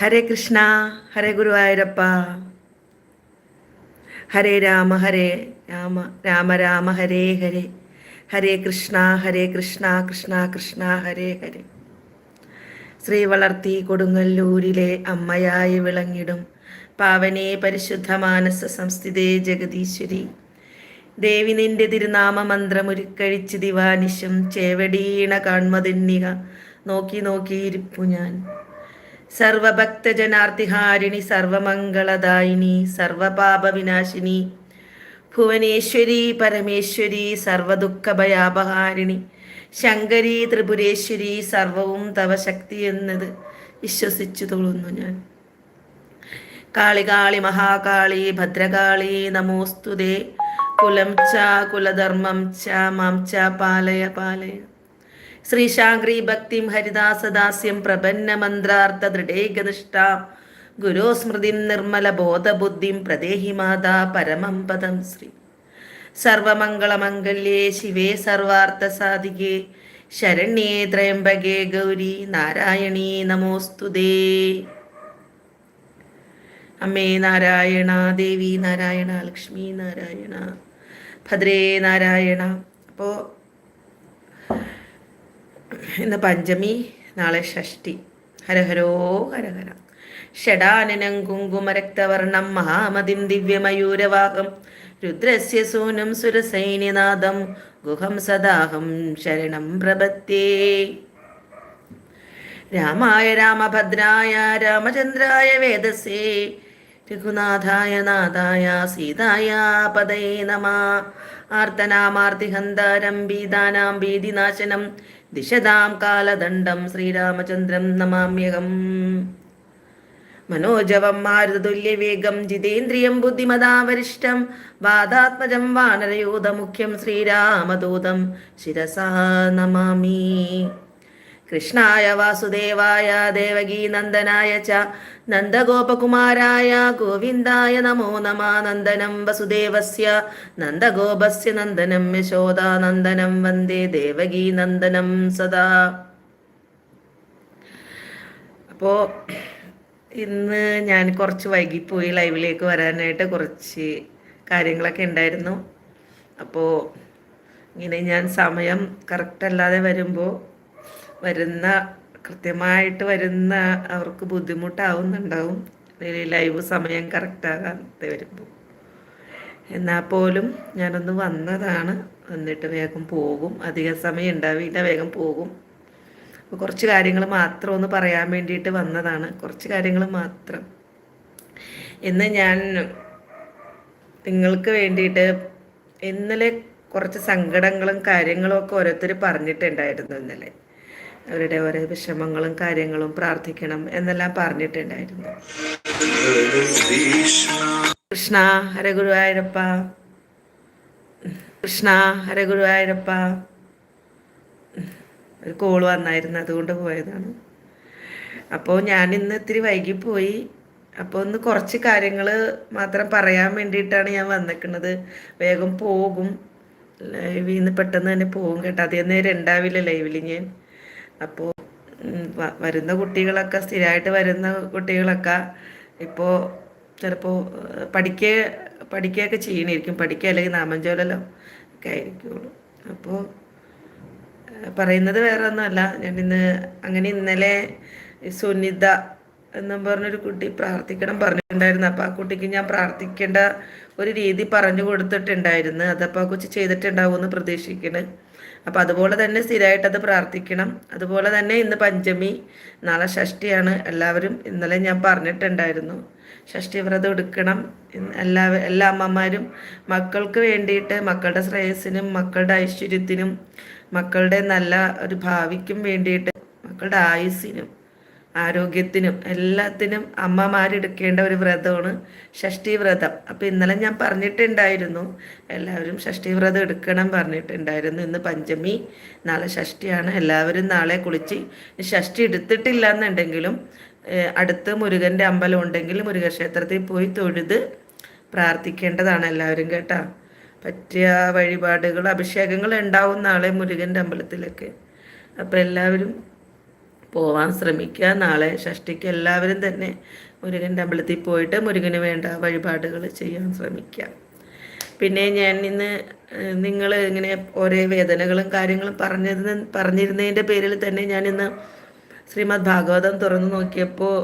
ഹരേ കൃഷ്ണ ഹരേ ഗുരുവായൂരപ്പ. ഹരേ രാമ ഹരേ രാമ രാമ രാമ ഹരേ ഹരേ. ഹരേ കൃഷ്ണ ഹരേ കൃഷ്ണ കൃഷ്ണ കൃഷ്ണ ഹരേ ഹരേ. ശ്രീ വളർത്തി കൊടുങ്ങല്ലൂരിലെ അമ്മയായി വിളങ്ങിടും പാവനെ പരിശുദ്ധ മാനസ സംസ്ഥിതേ ജഗദീശ്വരി. ദേവി നിന്റെ തിരുനാമ മന്ത്രമുരുക്കഴിച്ച് ദിവാനിശം ചേവടീണ കാൺമതിന്നിക നോക്കി നോക്കിയിരിപ്പു ഞാൻ. സർവഭക്തജനാർത്തിഹാരിണി സർവമംഗളദായിനി സർവപാപവിനാശിനി ഭുവനേശ്വരി പരമേശ്വരി സർവദുഃഖഭയാപഹാരിണി ശങ്കരി ത്രിപുരേശ്വരി സർവവും തവ ശക്തി എന്നത് വിശ്വസിച്ചു തൊഴുന്നു ഞാൻ. കാളികാളി മഹാകാളി ഭദ്രകാളി നമോസ്തുതേ. കുലം ച കുലധർമ്മം ച മാം ച പാലയ പാലയ. ശ്രീശാങ്ക്രീ ഭക്തിം ഹരിദാസദാസ്യം പ്രപന്ന മന്ത്രാർത്ഥ ദൃഢേകനിഷ്ഠ ഗുരുസ്മൃതിം നിർമ്മല ബോധബുദ്ധിം പ്രദേഹി മാതാ പരമം പദം ശ്രീ. സർവമംഗളമംഗല്യേ ശിവേ സർവാർത്ഥ സാധികേ. ശരണ്യേ ത്രയംബകേ ഗൗരി നാരായണീ നമോസ്തുതേ അമ്മേ നാരായണ ദേവി നാരായണ ലക്ഷ്മി നാരായണ ഭദ്രേ നാരായണ. അപ്പോൾ ഇന്ന് പഞ്ചമി നാളെ ഷഷ്ടി. ഹരഹരോ ഹരഹര ഷടാനനം കുങ്കുമരക്തവർണം മഹാമതിം ദിവ്യമയൂരവാഹം രുദ്രസ്യ സൂനം സുരസൈന്യനാഥം ഗുഹം സദാഹം ശരണം പ്രപത്തേ രാമായ രാമഭദ്രായ രാമചന്ദ്രായ വേദസേ രഘുനാഥായ നാഥായ സീതായ പദേ നമ. ആർത്തനാമാർത്തിഹന്താരം ഭീതാനാം ഭീതിനാശനം ദിശതാം കാലദണ്ഡം ശ്രീരാമചന്ദ്രം നമാമ്യഹം. മനോജവം മാരുതതുല്യവേഗം ജിതേന്ദ്രിയം ബുദ്ധിമതാവരിഷ്ടം വാദാത്മജം വാനരയൂതമുഖ്യം ശ്രീരാമദൂതം ശിരസാ നമാമി. കൃഷ്ണായ വാസുദേവായ ദേവകീനന്ദനായ ച നന്ദഗോപകുമാരായ ഗോവിന്ദായ നമോ നമ നന്ദനം വസുദേവസ്യ നന്ദഗോപസ്യ നന്ദനം യശോദാനന്ദനം വന്ദേ ദേവകീനന്ദനം സദാ. അപ്പോൾ ഇന്ന് ഞാൻ കുറച്ച് വൈകിപ്പോയി ലൈവിലേക്ക് വരാനായിട്ട് കുറച്ച് കാര്യങ്ങളൊക്കെ ഉണ്ടായിരുന്നു. അപ്പോൾ ഇങ്ങനെ ഞാൻ സമയം കറക്റ്റ് അല്ലാതെ വരുമ്പോൾ വരുന്ന കൃത്യമായിട്ട് വരുന്ന അവർക്ക് ബുദ്ധിമുട്ടാവുന്നുണ്ടാവും. ലൈവ് സമയം കറക്റ്റാകാതെ വരുമ്പോൾ എന്നാൽ പോലും ഞാനൊന്ന് വന്നതാണ്. വന്നിട്ട് വേഗം പോകും. അധിക സമയം ഉണ്ടാവില്ല വേഗം പോകും. അപ്പോൾ കുറച്ച് കാര്യങ്ങൾ മാത്രം ഒന്ന് പറയാൻ വേണ്ടിയിട്ട് വന്നതാണ്. കുറച്ച് കാര്യങ്ങൾ മാത്രം. ഇന്ന് ഞാൻ നിങ്ങൾക്ക് വേണ്ടിയിട്ട് ഇന്നലെ കുറച്ച് സങ്കടങ്ങളും കാര്യങ്ങളും ഒക്കെ ഓരോരുത്തർ പറഞ്ഞിട്ടുണ്ടായിരുന്നു ഇന്നലെ. അവരുടെ ഓരോ വിഷമങ്ങളും കാര്യങ്ങളും പ്രാർത്ഥിക്കണം എന്നെല്ലാം പറഞ്ഞിട്ടുണ്ടായിരുന്നു. കൃഷ്ണ ഹരഗുരുവായൂരപ്പ കൃഷ്ണ ഹരഗുരുവായൂരപ്പ ഒരു കോൾ വന്നായിരുന്നു അതുകൊണ്ട് പോയതാണ്. അപ്പോൾ ഞാൻ ഇന്ന് ഇത്തിരി വൈകിപ്പോയി. അപ്പോൾ ഒന്ന് കുറച്ച് കാര്യങ്ങൾ മാത്രം പറയാൻ വേണ്ടിയിട്ടാണ് ഞാൻ വന്നിക്കുന്നത് വേഗം പോകും. ലൈവിൽ നിന്ന് പെട്ടെന്ന് തന്നെ പോകും കേട്ടോ. അതേ നേരം ഉണ്ടാവില്ല ലൈവിൽ ഞാൻ. അപ്പോൾ വരുന്ന കുട്ടികളൊക്കെ സ്ഥിരമായിട്ട് വരുന്ന കുട്ടികളൊക്കെ ഇപ്പോൾ ചിലപ്പോൾ പഠിക്കുക പഠിക്കുകയൊക്കെ ചെയ്യണമായിരിക്കും പഠിക്കുക അല്ലെങ്കിൽ നാമഞ്ചോലല്ലോ ഒക്കെ ആയിരിക്കുള്ളൂ. അപ്പോൾ പറയുന്നത് വേറെ ഒന്നുമല്ല ഞാൻ ഇന്ന് അങ്ങനെ ഇന്നലെ സുനിത എന്നും പറഞ്ഞൊരു കുട്ടി പ്രാർത്ഥിക്കണം പറഞ്ഞിട്ടുണ്ടായിരുന്നു. അപ്പോൾ ആ കുട്ടിക്ക് ഞാൻ പ്രാർത്ഥിക്കേണ്ട ഒരു രീതി പറഞ്ഞു കൊടുത്തിട്ടുണ്ടായിരുന്നു. അതപ്പോൾ ആ കൊച്ചു ചെയ്തിട്ടുണ്ടാവുമെന്ന് പ്രതീക്ഷിക്കണം. അപ്പം അതുപോലെ തന്നെ സ്ഥിരമായിട്ട് അത് പ്രാർത്ഥിക്കണം. അതുപോലെ തന്നെ ഇന്ന് പഞ്ചമി നാളെ ഷഷ്ടിയാണ്. എല്ലാവരും ഇന്നലെ ഞാൻ പറഞ്ഞിട്ടുണ്ടായിരുന്നു. ഷഷ്ടി വ്രതം എടുക്കണം. എല്ലാ എല്ലാ അമ്മമാരും മക്കൾക്ക് വേണ്ടിയിട്ട് മക്കളുടെ ശ്രേയസ്സിനും മക്കളുടെ ഐശ്വര്യത്തിനും മക്കളുടെ നല്ല ഒരു ഭാവിക്കും വേണ്ടിയിട്ട് മക്കളുടെ ആയുസ്സിനും ആരോഗ്യത്തിനും എല്ലാത്തിനും അമ്മമാരെടുക്കേണ്ട ഒരു വ്രതമാണ് ഷഷ്ടി വ്രതം അപ്പോൾ ഇന്നലെ ഞാൻ പറഞ്ഞിട്ടുണ്ടായിരുന്നു എല്ലാവരും ഷഷ്ടി വ്രതം എടുക്കണം പറഞ്ഞിട്ടുണ്ടായിരുന്നു. ഇന്ന് പഞ്ചമി നാളെ ഷഷ്ടിയാണ് എല്ലാവരും നാളെ കുളിച്ച് ഷഷ്ടി എടുത്തിട്ടില്ല എന്നുണ്ടെങ്കിലും അടുത്ത് മുരുകന്റെ അമ്പലം ഉണ്ടെങ്കിൽ മുരുകക്ഷേത്രത്തിൽ പോയി തൊഴുത് പ്രാർത്ഥിക്കേണ്ടതാണ് എല്ലാവരും കേട്ടോ. പറ്റിയ വഴിപാടുകൾ അഭിഷേകങ്ങൾ ഉണ്ടാവും നാളെ മുരുകന്റെ അമ്പലത്തിലൊക്കെ. അപ്പോൾ എല്ലാവരും പോവാൻ ശ്രമിക്കുക. നാളെ ഷഷ്ടിക്ക് എല്ലാവരും തന്നെ മുരുകന്റെ അമ്പലത്തിൽ പോയിട്ട് മുരുകന് വേണ്ട വഴിപാടുകൾ ചെയ്യാൻ ശ്രമിക്കുക. പിന്നെ ഞാൻ ഇന്ന് നിങ്ങൾ ഇങ്ങനെ ഓരോ വേദനകളും കാര്യങ്ങളും പറഞ്ഞിരുന്ന പറഞ്ഞിരുന്നതിന്റെ പേരിൽ തന്നെ ഞാൻ ഇന്ന് ശ്രീമദ് ഭാഗവതം തുറന്നു നോക്കിയപ്പോൾ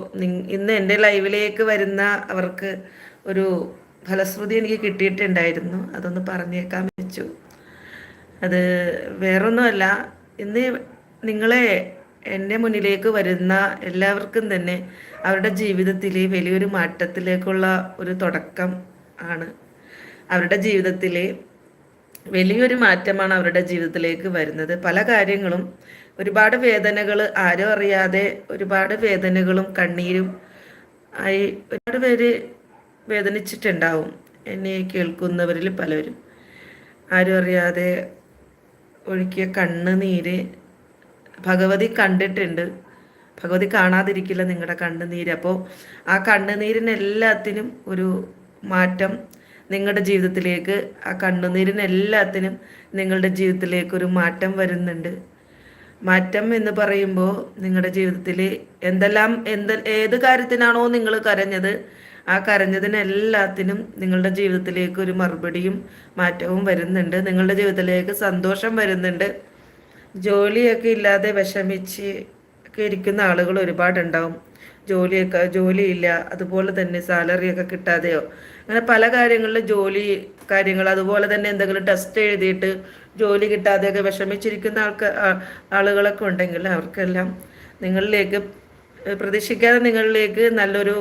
ഇന്ന് എന്റെ ലൈവിലേക്ക് വരുന്ന അവർക്ക് ഒരു ഫലശ്രുതി എനിക്ക് കിട്ടിയിട്ടുണ്ടായിരുന്നു. അതൊന്ന് പറഞ്ഞേക്കാൻ വെച്ചു. അത് വേറൊന്നുമല്ല. ഇന്ന് നിങ്ങളെ എന്റെ മുന്നിലേക്ക് വരുന്ന എല്ലാവർക്കും തന്നെ അവരുടെ ജീവിതത്തിൽ വലിയൊരു മാറ്റത്തിലേക്കുള്ള ഒരു തുടക്കം ആണ്. അവരുടെ ജീവിതത്തിൽ വലിയൊരു മാറ്റമാണ് അവരുടെ ജീവിതത്തിലേക്ക് വരുന്നത്. പല കാര്യങ്ങളും ഒരുപാട് വേദനകൾ ആരും അറിയാതെ ഒരുപാട് വേദനകളും കണ്ണീരും ആയി ഒരുപാട് പേര് വേദനിച്ചിട്ടുണ്ടാവും. എന്നെ കേൾക്കുന്നവരിൽ പലരും. ആരും അറിയാതെ ഒഴുക്കിയ കണ്ണുനീര് ഭഗവതി കണ്ടിട്ടുണ്ട്. ഭഗവതി കാണാതിരിക്കില്ല നിങ്ങളുടെ കണ്ണുനീര്. അപ്പോൾ ആ കണ്ണുനീരിനെല്ലാത്തിനും ഒരു മാറ്റം നിങ്ങളുടെ ജീവിതത്തിലേക്ക് ആ കണ്ണുനീരിനെല്ലാത്തിനും നിങ്ങളുടെ ജീവിതത്തിലേക്ക് ഒരു മാറ്റം വരുന്നുണ്ട്. മാറ്റം എന്ന് പറയുമ്പോൾ നിങ്ങളുടെ ജീവിതത്തിൽ എന്തെല്ലാം എന്ത് ഏത് കാര്യത്തിനാണോ നിങ്ങൾ കരഞ്ഞത് ആ കരഞ്ഞതിനെല്ലാത്തിനും നിങ്ങളുടെ ജീവിതത്തിലേക്ക് ഒരു മറുപടിയും മാറ്റവും വരുന്നുണ്ട്. നിങ്ങളുടെ ജീവിതത്തിലേക്ക് സന്തോഷം വരുന്നുണ്ട്. ജോലിയൊക്കെ ഇല്ലാതെ വിഷമിച്ച് ഒക്കെ ഇരിക്കുന്ന ആളുകൾ ഒരുപാടുണ്ടാവും. ജോലിയൊക്കെ ജോലിയില്ല അതുപോലെ തന്നെ സാലറിയൊക്കെ കിട്ടാതെയോ. അങ്ങനെ പല കാര്യങ്ങളിലും ജോലി കാര്യങ്ങൾ അതുപോലെ തന്നെ എന്തെങ്കിലും ടെസ്റ്റ് എഴുതിയിട്ട് ജോലി കിട്ടാതെയൊക്കെ വിഷമിച്ചിരിക്കുന്ന ആൾക്ക് ആളുകളൊക്കെ ഉണ്ടെങ്കിൽ അവർക്കെല്ലാം നിങ്ങളിലേക്ക് പ്രതീക്ഷിക്കാതെ നിങ്ങളിലേക്ക് നല്ലൊരു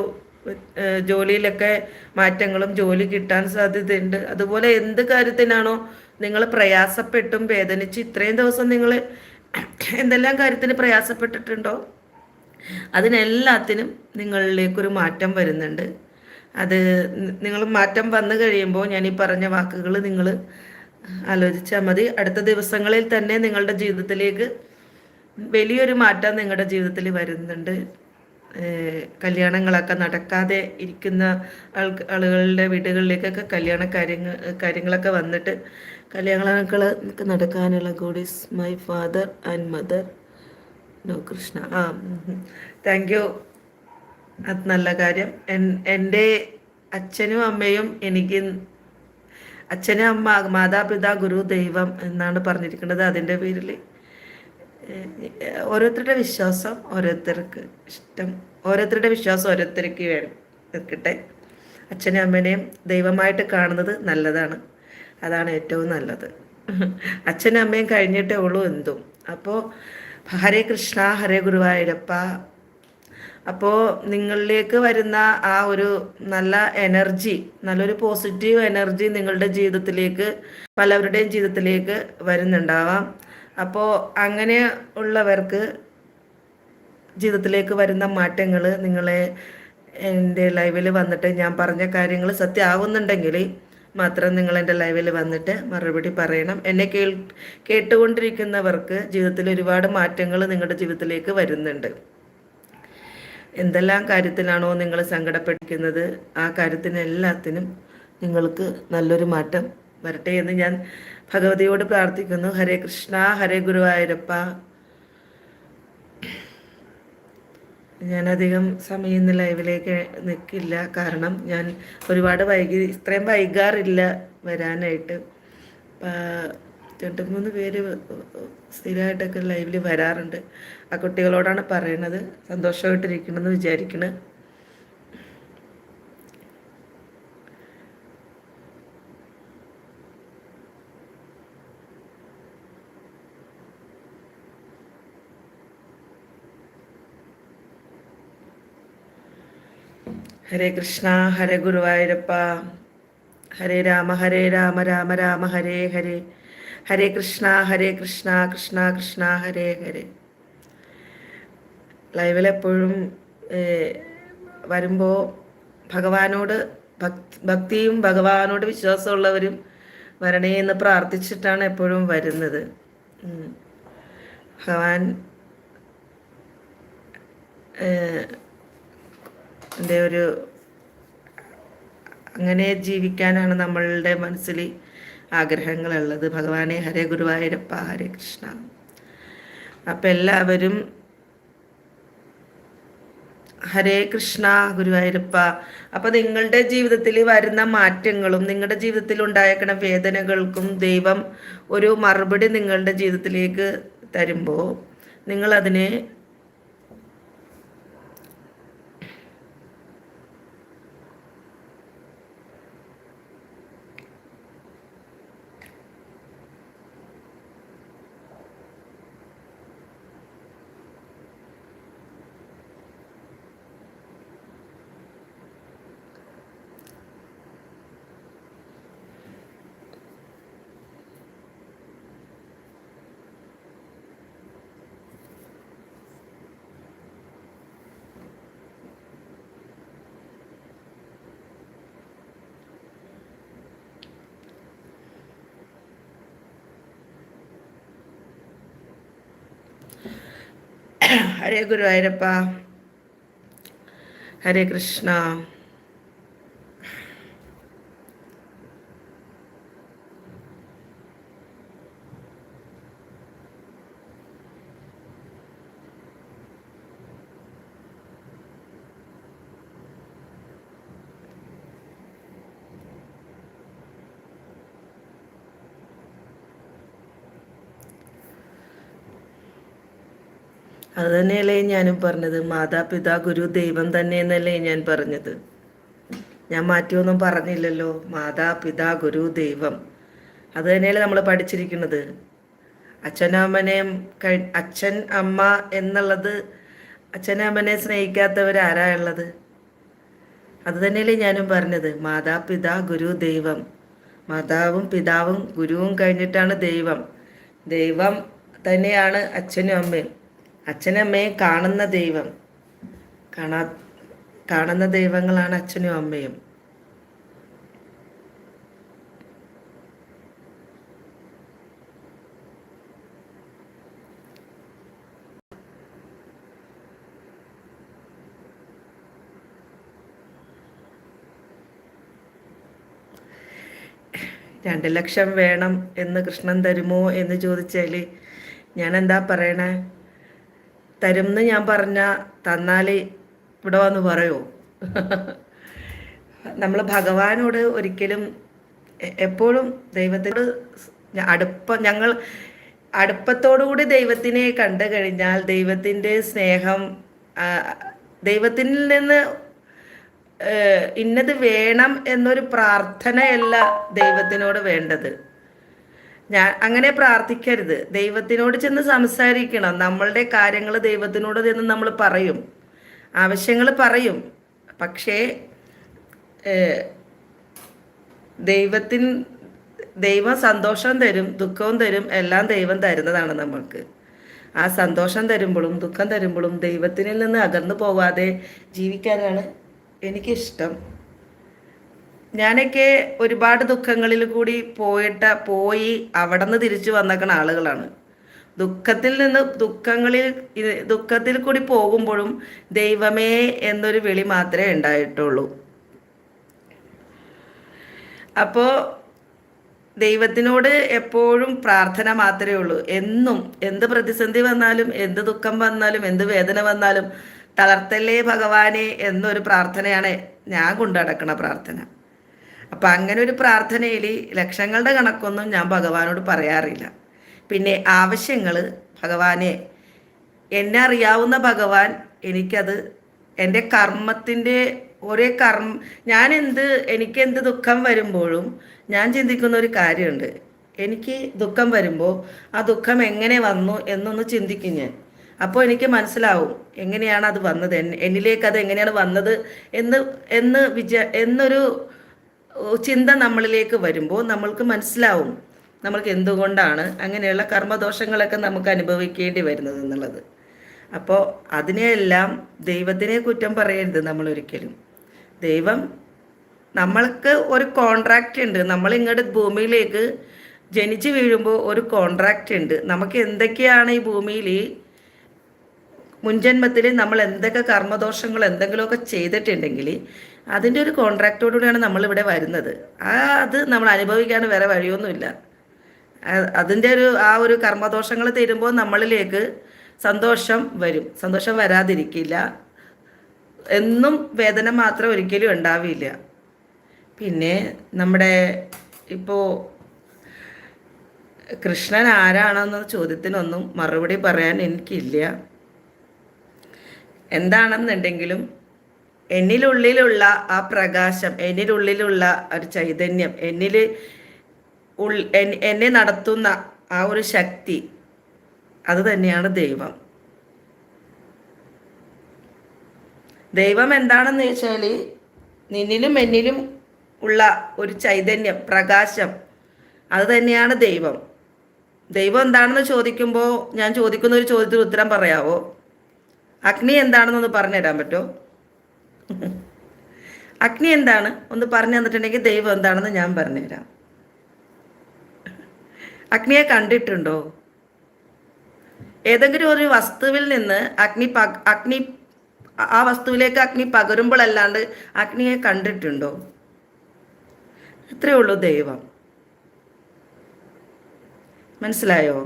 ജോലിയിലൊക്കെ മാറ്റങ്ങളും ജോലി കിട്ടാൻ സാധ്യതയുണ്ട്. അതുപോലെ എന്ത് കാര്യത്തിനാണോ നിങ്ങൾ പ്രയാസപ്പെട്ടും വേദനിച്ച് ഇത്രയും ദിവസം നിങ്ങൾ എന്തെല്ലാം കാര്യത്തിന് പ്രയാസപ്പെട്ടിട്ടുണ്ടോ? അതിനെല്ലാത്തിനും നിങ്ങളിലേക്കൊരു മാറ്റം വരുന്നുണ്ട്. അത് നിങ്ങൾ മാറ്റം വന്നു കഴിയുമ്പോൾ ഞാൻ ഈ പറഞ്ഞ വാക്കുകൾ നിങ്ങൾ ആലോചിച്ചാൽ മതി. അടുത്ത ദിവസങ്ങളിൽ തന്നെ നിങ്ങളുടെ ജീവിതത്തിലേക്ക് വലിയൊരു മാറ്റം നിങ്ങളുടെ ജീവിതത്തിൽ വരുന്നുണ്ട്. കല്യാണങ്ങളൊക്കെ നടക്കാതെ ഇരിക്കുന്ന ആൾ ആളുകളുടെ വീടുകളിലേക്കൊക്കെ കല്യാണ കാര്യങ്ങൾ കാര്യങ്ങളൊക്കെ വന്നിട്ട് കല്യാണങ്ങൾ നടക്കാനുള്ള God is my father and mother. No Krishna. ആ താങ്ക് യു അത് നല്ല കാര്യം. എന്റെ അച്ഛനും അമ്മയും എനിക്ക് അച്ഛനും അമ്മ മാതാപിതാ ഗുരു ദൈവം എന്നാണ് പറഞ്ഞിരിക്കുന്നത് അതിന്റെ പേരിൽ ഓരോരുത്തരുടെ വിശ്വാസം ഓരോരുത്തർക്ക് ഇഷ്ടം. ഓരോരുത്തരുടെ വിശ്വാസം ഓരോരുത്തർക്ക് വേണം. നിൽക്കട്ടെ. അച്ഛനും അമ്മേനെയും ദൈവമായിട്ട് കാണുന്നത് നല്ലതാണ്. അതാണ് ഏറ്റവും നല്ലത്. അച്ഛനും അമ്മയും കഴിഞ്ഞിട്ടേ ഉള്ളൂ എന്തും. അപ്പോൾ ഹരേ കൃഷ്ണ ഹരേ ഗുരുവായൂരപ്പ. അപ്പോൾ നിങ്ങളിലേക്ക് വരുന്ന ആ ഒരു നല്ല എനർജി നല്ലൊരു പോസിറ്റീവ് എനർജി നിങ്ങളുടെ ജീവിതത്തിലേക്ക് പലവരുടെയും ജീവിതത്തിലേക്ക് വരുന്നുണ്ടാവാം. അപ്പോൾ അങ്ങനെ ഉള്ളവർക്ക് ജീവിതത്തിലേക്ക് വരുന്ന മാറ്റങ്ങൾ നിങ്ങളെ എന്റെ ലൈവിൽ വന്നിട്ട് ഞാൻ പറഞ്ഞ കാര്യങ്ങൾ സത്യമാവുന്നുണ്ടെങ്കിൽ മാത്രം നിങ്ങൾ എന്റെ ലൈവിൽ വന്നിട്ട് മറുപടി പറയണം. എന്നെ കേൾ കേട്ടുകൊണ്ടിരിക്കുന്നവർക്ക് ജീവിതത്തിൽ ഒരുപാട് മാറ്റങ്ങൾ നിങ്ങളുടെ ജീവിതത്തിലേക്ക് വരുന്നുണ്ട്. എന്തെല്ലാം കാര്യത്തിലാണോ നിങ്ങൾ സങ്കടപ്പെട്ടിരിക്കുന്നത്? ആ കാര്യത്തിനെല്ലാത്തിനും നിങ്ങൾക്ക് നല്ലൊരു മാറ്റം വരട്ടെ എന്ന് ഞാൻ ഭഗവതിയോട് പ്രാർത്ഥിക്കുന്നു. ഹരേ കൃഷ്ണ ഹരേ ഗുരുവായൂരപ്പ. ഞാനധികം സമയം ഇന്ന് ലൈവിലേക്ക് നിൽക്കില്ല കാരണം ഞാൻ ഒരുപാട് വൈകി ഇത്രയും വൈകാറില്ല വരാനായിട്ട്. രണ്ട് മൂന്ന് പേര് സ്ഥിരമായിട്ടൊക്കെ ലൈവിൽ വരാറുണ്ട്. ആ കുട്ടികളോടാണ് പറയണത്. സന്തോഷമായിട്ടിരിക്കണമെന്ന് വിചാരിക്കണത് ഹരേ കൃഷ്ണ ഹരേ ഗുരുവായൂരപ്പ ഹരേ രാമ ഹരേ രാമ രാമ രാമ ഹരേ ഹരേ. ഹരേ കൃഷ്ണ ഹരേ കൃഷ്ണ കൃഷ്ണ കൃഷ്ണ ഹരേ ഹരേ. ലൈവിൽ എപ്പോഴും വരുമ്പോൾ ഭഗവാനോട് ഭക്തിയും ഭഗവാനോട് വിശ്വാസമുള്ളവരും വരണേ എന്ന് പ്രാർത്ഥിച്ചിട്ടാണ് എപ്പോഴും വരുന്നത്. ഭഗവാൻ എന്റെ ഒരു അങ്ങനെ ജീവിക്കാനാണ് നമ്മളുടെ മനസ്സിൽ ആഗ്രഹങ്ങളുള്ളത്. ഭഗവാനെ ഹരേ ഗുരുവായൂരപ്പ ഹരേ കൃഷ്ണ. അപ്പം എല്ലാവരും ഹരേ കൃഷ്ണ ഗുരുവായൂരപ്പ. അപ്പം നിങ്ങളുടെ ജീവിതത്തിൽ വരുന്ന മാറ്റങ്ങളും നിങ്ങളുടെ ജീവിതത്തിൽ ഉണ്ടായേക്കണ വേദനകൾക്കും ദൈവം ഒരു മറുപടി നിങ്ങളുടെ ജീവിതത്തിലേക്ക് തരുമ്പോൾ നിങ്ങളതിനെ ഹരേ ഗുരുവായൂരപ്പ ഹരേ കൃഷ്ണ അത് തന്നെയല്ലേ ഞാനും പറഞ്ഞത്. മാതാപിതാ ഗുരു ദൈവം തന്നെ എന്നല്ലേ ഞാൻ പറഞ്ഞത്. ഞാൻ മാറ്റിയൊന്നും പറഞ്ഞില്ലല്ലോ. മാതാപിതാ ഗുരു ദൈവം. അത് തന്നെയല്ലേ നമ്മൾ പഠിച്ചിരിക്കുന്നത്. അച്ഛനമ്മനെയും കഴി അച്ഛൻ അമ്മ എന്നുള്ളത് അച്ഛനമ്മനെ സ്നേഹിക്കാത്തവരാരാ ഉള്ളത് അത് തന്നെയല്ലേ ഞാനും പറഞ്ഞത്. മാതാപിതാ ഗുരു ദൈവം. മാതാവും പിതാവും ഗുരുവും കഴിഞ്ഞിട്ടാണ് ദൈവം. ദൈവം തന്നെയാണ് അച്ഛനും അമ്മയും. അച്ഛനമ്മയും കാണുന്ന ദൈവം. കാണാ കാണുന്ന ദൈവങ്ങളാണ് അച്ഛനും അമ്മയും. രണ്ട് ലക്ഷം വേണം എന്ന് കൃഷ്ണൻ തരുമോ എന്ന് ചോദിച്ചാൽ ഞാൻ എന്താ പറയണേ? തരുമെന്ന് ഞാൻ പറഞ്ഞ തന്നാൽ ഇവിടെ വന്ന് പറയോ? നമ്മൾ ഭഗവാനോട് ഒരിക്കലും എപ്പോഴും ദൈവത്തോട് അടുപ്പം ഞങ്ങൾ അടുപ്പത്തോടുകൂടി ദൈവത്തിനെ കണ്ടു കഴിഞ്ഞാൽ ദൈവത്തിന്റെ സ്നേഹം ദൈവത്തിൽ നിന്ന് ഇന്നത് വേണം എന്നൊരു പ്രാർത്ഥനയല്ല ദൈവത്തിനോട് വേണ്ടത്. ഞാൻ അങ്ങനെ പ്രാർത്ഥിക്കരുത്. ദൈവത്തിനോട് ചെന്ന് സംസാരിക്കണം. നമ്മളുടെ കാര്യങ്ങൾ ദൈവത്തിനോട് ചെന്ന് നമ്മൾ പറയും. ആവശ്യങ്ങൾ പറയും. പക്ഷേ ദൈവത്തിൻ ദൈവം സന്തോഷം തരും ദുഃഖവും തരും എല്ലാം ദൈവം തരുന്നതാണ് നമുക്ക് ആ സന്തോഷം തരുമ്പോഴും ദുഃഖം തരുമ്പോഴും ദൈവത്തിനിൽ നിന്ന് അകന്നു പോവാതെ ജീവിക്കാനാണ് എനിക്കിഷ്ടം. ഞാനൊക്കെ ഒരുപാട് ദുഃഖങ്ങളിൽ കൂടി പോയിട്ട് പോയി അവിടെ നിന്ന് തിരിച്ചു വന്നേക്കുന്ന ആളുകളാണ്. ദുഃഖത്തിൽ നിന്ന് ദുഃഖങ്ങളിൽ ദുഃഖത്തിൽ കൂടി പോകുമ്പോഴും ദൈവമേ എന്നൊരു വിളി മാത്രമേ ഉണ്ടായിട്ടുള്ളൂ. അപ്പോൾ ദൈവത്തിനോട് എപ്പോഴും പ്രാർത്ഥന മാത്രമേ ഉള്ളൂ. എന്നും എന്ത് പ്രതിസന്ധി വന്നാലും എന്ത് ദുഃഖം വന്നാലും എന്ത് വേദന വന്നാലും തളർത്തല്ലേ ഭഗവാനെ എന്നൊരു പ്രാർത്ഥനയാണ് ഞാൻ കൊണ്ടടക്കണ പ്രാർത്ഥന. അപ്പം അങ്ങനെ ഒരു പ്രാർത്ഥനയിൽ ലക്ഷങ്ങളുടെ കണക്കൊന്നും ഞാൻ ഭഗവാനോട് പറയാറില്ല. പിന്നെ ആവശ്യങ്ങൾ ഭഗവാനെ എന്നെ അറിയാവുന്ന ഭഗവാൻ എനിക്കത് എന്റെ കർമ്മത്തിന്റെ ഒരേ കർമ്മ ഞാൻ എന്ത് എനിക്ക് എന്ത് ദുഃഖം വരുമ്പോഴും ഞാൻ ചിന്തിക്കുന്ന ഒരു കാര്യമുണ്ട്. എനിക്ക് ദുഃഖം വരുമ്പോൾ ആ ദുഃഖം എങ്ങനെ വന്നു എന്നൊന്ന് ചിന്തിക്കും ഞാൻ. അപ്പോൾ എനിക്ക് മനസ്സിലാവും എങ്ങനെയാണ് അത് വന്നത് എന്നിലേക്ക് അത് എങ്ങനെയാണ് വന്നത് എന്ന് എന്ന് വിച എന്നൊരു ചിന്ത നമ്മളിലേക്ക് വരുമ്പോൾ നമ്മൾക്ക് മനസ്സിലാവും നമ്മൾക്ക് എന്തുകൊണ്ടാണ് അങ്ങനെയുള്ള കർമ്മദോഷങ്ങളൊക്കെ നമുക്ക് അനുഭവിക്കേണ്ടി വരുന്നത് എന്നുള്ളത്. അപ്പോൾ അതിനെയെല്ലാം ദൈവത്തിനെ കുറ്റം പറയരുത് നമ്മൾ ഒരിക്കലും ദൈവം നമ്മൾക്ക് ഒരു കോൺട്രാക്റ്റ് ഉണ്ട്. നമ്മൾ ഇങ്ങോട്ട് ഭൂമിയിലേക്ക് ജനിച്ചു വീഴുമ്പോൾ ഒരു കോൺട്രാക്റ്റ് ഉണ്ട്. നമുക്ക് എന്തൊക്കെയാണ് ഈ ഭൂമിയിൽ മുൻജന്മത്തിൽ നമ്മൾ എന്തൊക്കെ കർമ്മദോഷങ്ങൾ എന്തെങ്കിലുമൊക്കെ ചെയ്തിട്ടുണ്ടെങ്കിൽ അതിന്റെ ഒരു കോൺട്രാക്റ്റോടുകൂടിയാണ് നമ്മളിവിടെ വരുന്നത്. ആ അത് നമ്മൾ അനുഭവിക്കാൻ വേറെ വഴിയൊന്നുമില്ല. അതിന്റെ ഒരു ആ ഒരു കർമ്മദോഷങ്ങൾ തരുമ്പോൾ നമ്മളിലേക്ക് സന്തോഷം വരും. സന്തോഷം വരാതിരിക്കില്ല. എന്നും വേദന മാത്രം ഒരിക്കലും ഉണ്ടാവില്ല. പിന്നെ നമ്മുടെ ഇപ്പോൾ കൃഷ്ണൻ ആരാണെന്ന ചോദ്യത്തിനൊന്നും മറുപടി പറയാൻ എനിക്കില്ല. എന്താണെന്നുണ്ടെങ്കിലും എന്നിലുള്ളിലുള്ള ആ പ്രകാശം എന്നിലുള്ളിലുള്ള ഒരു ചൈതന്യം എന്നിൽ എന്നെ നടത്തുന്ന ആ ഒരു ശക്തി അത് തന്നെയാണ് ദൈവം. ദൈവം എന്താണെന്ന് വെച്ചാൽ നിന്നിലും എന്നിലും ഉള്ള ഒരു ചൈതന്യം പ്രകാശം അത് തന്നെയാണ് ദൈവം. ദൈവം എന്താണെന്ന് ചോദിക്കുമ്പോൾ ഞാൻ ചോദിക്കുന്ന ഒരു ചോദ്യത്തിന് ഉത്തരം പറയാവോ? അഗ്നി എന്താണെന്നൊന്ന് പറഞ്ഞു തരാൻ പറ്റുമോ അഗ്നി എന്താണ്? ഒന്ന് പറഞ്ഞു തന്നിട്ടുണ്ടെങ്കിൽ ദൈവം എന്താണെന്ന് ഞാൻ പറഞ്ഞുതരാം. അഗ്നിയെ കണ്ടിട്ടുണ്ടോ? ഏതെങ്കിലും ഒരു വസ്തുവിൽ നിന്ന് അഗ്നി അഗ്നി ആ വസ്തുവിലേക്ക് അഗ്നി പകരുമ്പോഴല്ലാണ്ട് അഗ്നിയെ കണ്ടിട്ടുണ്ടോ? ഇത്രയേ ഉള്ളൂ ദൈവം. മനസ്സിലായോ?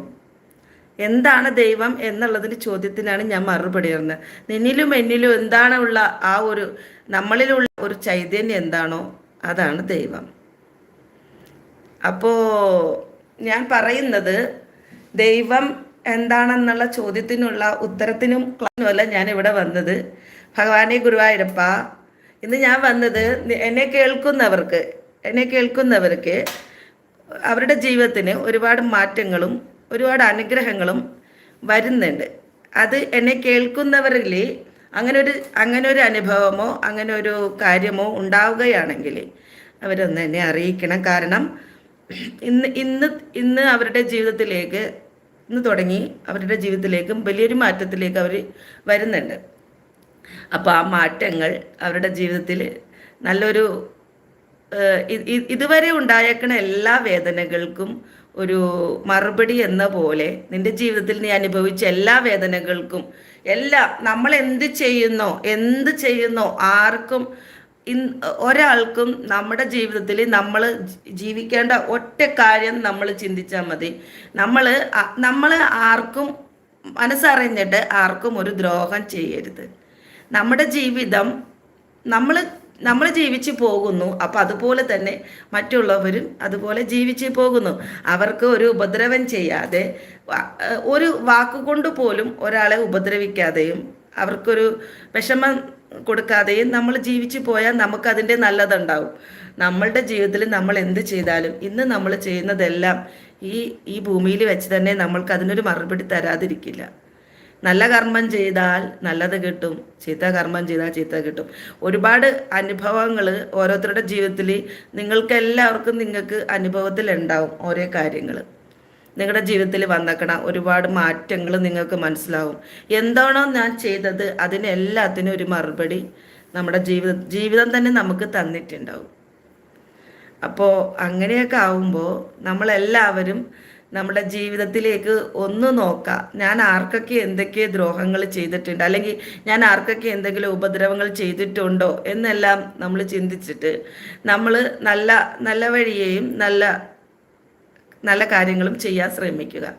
എന്താണ് ദൈവം എന്നുള്ളതിന്റെ ചോദ്യത്തിനാണ് ഞാൻ മറുപടി പറഞ്ഞത്. നിന്നിലും എന്നിലും എന്താണ് ഉള്ള ആ ഒരു നമ്മളിലുള്ള ഒരു ചൈതന്യം എന്താണോ അതാണ് ദൈവം. അപ്പോ ഞാൻ പറയുന്നത് ദൈവം എന്താണെന്നുള്ള ചോദ്യത്തിനുള്ള ഉത്തരത്തിനും ക്ലാസ്സിനുമല്ല ഞാൻ ഇവിടെ വന്നത്. ഭഗവാനെ ഗുരുവായൂരപ്പ ഇന്ന് ഞാൻ വന്നത് എന്നെ കേൾക്കുന്നവർക്ക് എന്നെ കേൾക്കുന്നവർക്ക് അവരുടെ ജീവിതത്തിന് ഒരുപാട് മാറ്റങ്ങളും ഒരുപാട് അനുഗ്രഹങ്ങളും വരുന്നുണ്ട്. അത് എന്നെ കേൾക്കുന്നവരിൽ അങ്ങനെ ഒരു അങ്ങനെ ഒരു അനുഭവമോ അങ്ങനെ ഒരു കാര്യമോ ഉണ്ടാവുകയാണെങ്കിൽ അവരൊന്ന് എന്നെ അറിയിക്കണം. കാരണം ഇന്ന് ഇന്ന് ഇന്ന് അവരുടെ ജീവിതത്തിലേക്ക് ഇന്ന് തുടങ്ങി അവരുടെ ജീവിതത്തിലേക്കും വലിയൊരു മാറ്റത്തിലേക്ക് അവർ വരുന്നുണ്ട്. അപ്പോൾ ആ മാറ്റങ്ങൾ അവരുടെ ജീവിതത്തിൽ നല്ലൊരു ഇതുവരെ ഉണ്ടായേക്കണ എല്ലാ വേദനകൾക്കും ഒരു മറുപടി എന്ന പോലെ നിന്റെ ജീവിതത്തിൽ നീ അനുഭവിച്ച എല്ലാ വേദനകൾക്കും എല്ലാം നമ്മൾ എന്ത് ചെയ്യുന്നോ എന്ത് ചെയ്യുന്നോ ആർക്കും ഒരാൾക്കും നമ്മുടെ ജീവിതത്തിൽ നമ്മൾ ജീവിക്കേണ്ട ഒറ്റ കാര്യം നമ്മൾ ചിന്തിച്ചാൽ മതി. നമ്മൾ നമ്മൾ ആർക്കും മനസ്സറിഞ്ഞിട്ട് ആർക്കും ഒരു ദ്രോഹം ചെയ്യരുത്. നമ്മുടെ ജീവിതം നമ്മൾ നമ്മൾ ജീവിച്ചു പോകുന്നു. അപ്പം അതുപോലെ തന്നെ മറ്റുള്ളവരും അതുപോലെ ജീവിച്ചു പോകുന്നു. അവർക്ക് ഒരു ഉപദ്രവം ചെയ്യാതെ ഒരു വാക്കുകൊണ്ട് പോലും ഒരാളെ ഉപദ്രവിക്കാതെയും അവർക്കൊരു വിഷമം കൊടുക്കാതെയും നമ്മൾ ജീവിച്ചു പോയാൽ നമുക്കതിന്റെ നല്ലതുണ്ടാവും. നമ്മളുടെ ജീവിതത്തിൽ നമ്മൾ എന്ത് ചെയ്താലും ഇന്ന് നമ്മൾ ചെയ്യുന്നതെല്ലാം ഈ ഈ ഭൂമിയിൽ വെച്ച് തന്നെ നമ്മൾക്ക് അതിനൊരു മറുപടി തരാതിരിക്കില്ല. നല്ല കർമ്മം ചെയ്താൽ നല്ലത് കിട്ടും. ചീത്ത കർമ്മം ചെയ്താൽ ചീത്ത കിട്ടും. ഒരുപാട് അനുഭവങ്ങൾ ഓരോരുത്തരുടെ ജീവിതത്തിൽ നിങ്ങൾക്ക് എല്ലാവർക്കും നിങ്ങൾക്ക് അനുഭവത്തിൽ ഉണ്ടാവും ഓരോ കാര്യങ്ങൾ. നിങ്ങളുടെ ജീവിതത്തിൽ വന്നേക്കണ ഒരുപാട് മാറ്റങ്ങൾ നിങ്ങൾക്ക് മനസ്സിലാവും. എന്താണോ ഞാൻ ചെയ്തത് അതിന് എല്ലാത്തിനും ഒരു മറുപടി നമ്മുടെ ജീവിത ജീവിതം തന്നെ നമുക്ക് തന്നിട്ടുണ്ടാവും. അപ്പോൾ അങ്ങനെയൊക്കെ ആവുമ്പോൾ നമ്മളെല്ലാവരും നമ്മുടെ ജീവിതത്തിലേക്ക് ഒന്ന് നോക്കാം. ഞാൻ ആർക്കൊക്കെ എന്തൊക്കെ ദ്രോഹങ്ങൾ ചെയ്തിട്ടുണ്ട്? അല്ലെങ്കിൽ ഞാൻ ആർക്കൊക്കെ എന്തെങ്കിലും ഉപദ്രവങ്ങൾ ചെയ്തിട്ടുണ്ടോ? എന്നെല്ലാം നമ്മൾ ചിന്തിച്ചിട്ട് നമ്മൾ നല്ല നല്ല വഴിയെയും നല്ല നല്ല കാര്യങ്ങളും ചെയ്യാൻ ശ്രമിക്കുക.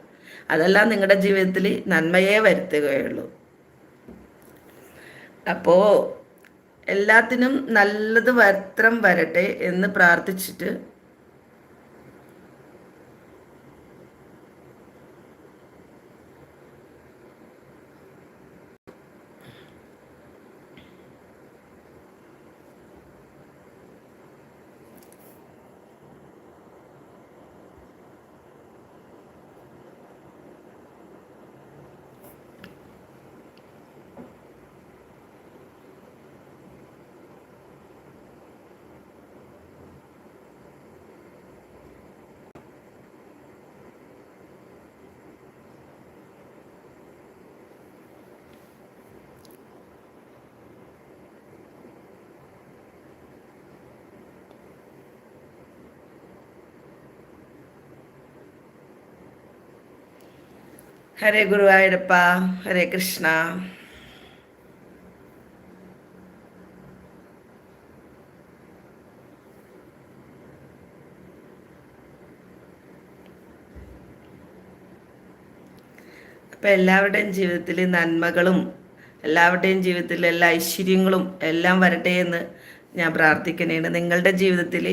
അതെല്ലാം നിങ്ങളുടെ ജീവിതത്തിൽ നന്മയെ വരുത്തുകയുള്ളൂ. അപ്പോൾ എല്ലാത്തിനും നല്ലത് വസ്ത്രം വരട്ടെ എന്ന് പ്രാർത്ഥിച്ചിട്ട് ഹരേ ഗുരുവായൂരപ്പ ഹരേ കൃഷ്ണ. അപ്പം എല്ലാവരുടെയും ജീവിതത്തിൽ നന്മകളും എല്ലാവരുടെയും ജീവിതത്തിൽ എല്ലാ ഐശ്വര്യങ്ങളും എല്ലാം വരട്ടെ എന്ന് ഞാൻ പ്രാർത്ഥിക്കുന്നതാണ്. നിങ്ങളുടെ ജീവിതത്തിൽ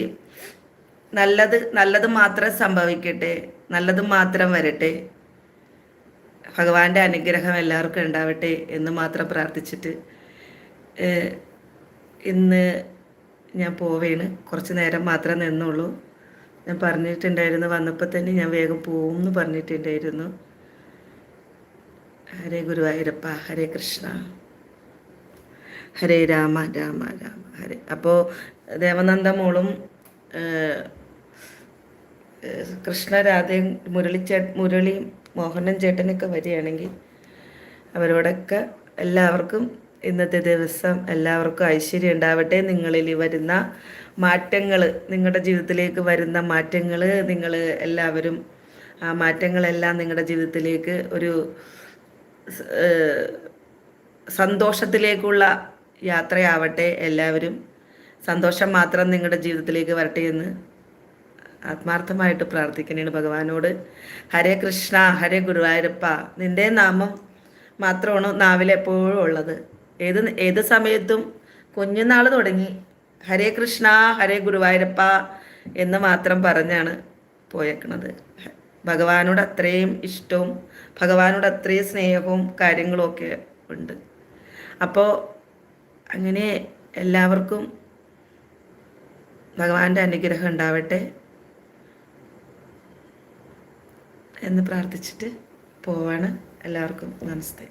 നല്ലത് നല്ലത് മാത്രം സംഭവിക്കട്ടെ നല്ലത് മാത്രം വരട്ടെ. ഭഗവാന്റെ അനുഗ്രഹം എല്ലാവർക്കും ഉണ്ടാവട്ടെ എന്ന് മാത്രം പ്രാർത്ഥിച്ചിട്ട് ഇന്ന് ഞാൻ പോവേണ്. കുറച്ച് നേരം മാത്രമേ നിന്നുള്ളൂ. ഞാൻ പറഞ്ഞിട്ടുണ്ടായിരുന്നു വന്നപ്പോൾ തന്നെ ഞാൻ വേഗം പോവും എന്ന് പറഞ്ഞിട്ടുണ്ടായിരുന്നു. ഹരേ ഗുരുവായൂരപ്പ ഹരേ കൃഷ്ണ ഹരേ രാമ രാമ രാമ ഹരേ. അപ്പോൾ ദേവനന്ദ മോളും കൃഷ്ണരാധയും മുരളിച്ച മുരളിയും മോഹനൻ ചേട്ടനൊക്കെ വരികയാണെങ്കിൽ അവരോടൊക്കെ എല്ലാവർക്കും ഇന്നത്തെ ദിവസം എല്ലാവർക്കും ഐശ്വര്യം ഉണ്ടാവട്ടെ. നിങ്ങളിൽ വരുന്ന മാറ്റങ്ങൾ നിങ്ങളുടെ ജീവിതത്തിലേക്ക് വരുന്ന മാറ്റങ്ങൾ നിങ്ങൾ എല്ലാവരും ആ മാറ്റങ്ങളെല്ലാം നിങ്ങളുടെ ജീവിതത്തിലേക്ക് ഒരു സന്തോഷത്തിലേക്കുള്ള യാത്രയാവട്ടെ എല്ലാവരും. സന്തോഷം മാത്രം നിങ്ങളുടെ ജീവിതത്തിലേക്ക് വരട്ടെ എന്ന് ആത്മാർത്ഥമായിട്ട് പ്രാർത്ഥിക്കണേണ് ഭഗവാനോട്. ഹരേ കൃഷ്ണ ഹരേ ഗുരുവായൂരപ്പ നിന്റെ നാമം മാത്രമാണ് നാവിൽ എപ്പോഴും ഉള്ളത്? ഏത് ഏത് സമയത്തും കുഞ്ഞുനാൾ തുടങ്ങി ഹരേ കൃഷ്ണ ഹരേ ഗുരുവായൂരപ്പ എന്ന് മാത്രം പറഞ്ഞാണ് പോയേക്കണത്. ഭഗവാനോട് അത്രയും ഇഷ്ടവും ഭഗവാനോട് അത്രയും സ്നേഹവും കാര്യങ്ങളും ഒക്കെ ഉണ്ട്. അപ്പോൾ അങ്ങനെ എല്ലാവർക്കും ഭഗവാന്റെ അനുഗ്രഹം ഉണ്ടാവട്ടെ. എന്ന് പ്രാർത്ഥിച്ചിട്ട് പോവാണ്. എല്ലാവർക്കും നമസ്തേ.